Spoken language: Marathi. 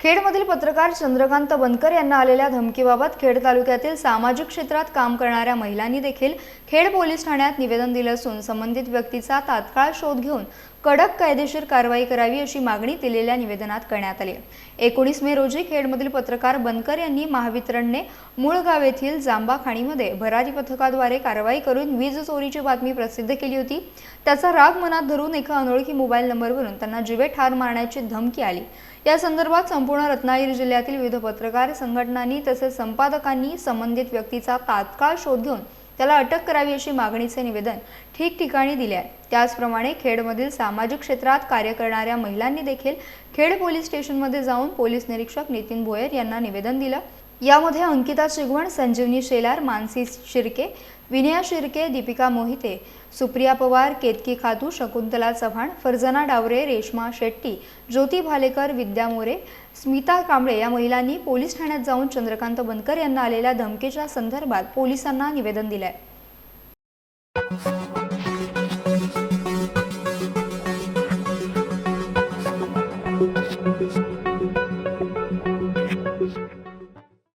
खेडमधील पत्रकार चंद्रकांत बनकर यांना आलेल्या धमकीबाबत खेड तालुक्यातील सामाजिक क्षेत्रात काम करणाऱ्या महिलांनी देखील खेड पोलीस ठाण्यात निवेदन दिलं असून संबंधित व्यक्तीचा तात्काळ शोध घेऊन कडक कायदेशीर कारवाई करावी अशी मागणी दिलेल्या निवेदनात करण्यात आली एकोणीस मे रोजी खेडमधील पत्रकार बनकर यांनी महावितरणने मुळगाव येथील जांबा खाणीमध्ये भरारी पथकाद्वारे कारवाई करून वीज चोरीची बातमी प्रसिद्ध केली होती. त्याचा राग मनात धरून एका अनोळखी मोबाईल नंबरवरून त्यांना जिवे ठार मारण्याची धमकी आली. या संदर्भात संपूर्ण रत्नागिरी जिल्ह्यातील विविध पत्रकार संघटनांनी तसेच संपादकांनी संबंधित व्यक्तीचा तात्काळ शोध घेऊन त्याला अटक करावी अशी मागणीचे निवेदन ठिकठिकाणी दिले आहे. त्याचप्रमाणे खेडमधील सामाजिक क्षेत्रात कार्य करणाऱ्या महिलांनी देखील खेड पोलीस स्टेशनमध्ये जाऊन पोलीस निरीक्षक नितीन भोयर यांना निवेदन दिलं. यामध्ये अंकिता चिगवण संजीवनी शेलार मानसी शिर्के विनया शिर्के दीपिका मोहिते सुप्रिया पवार केतकी खातू शकुंतला चव्हाण फरजना डावरे रेश्मा शेट्टी ज्योती भालेकर विद्या मोरे स्मिता कांबळे या महिलांनी पोलीस ठाण्यात जाऊन चंद्रकांत बनकर यांना आलेल्या धमकीच्या संदर्भात पोलिसांना निवेदन दिलंय.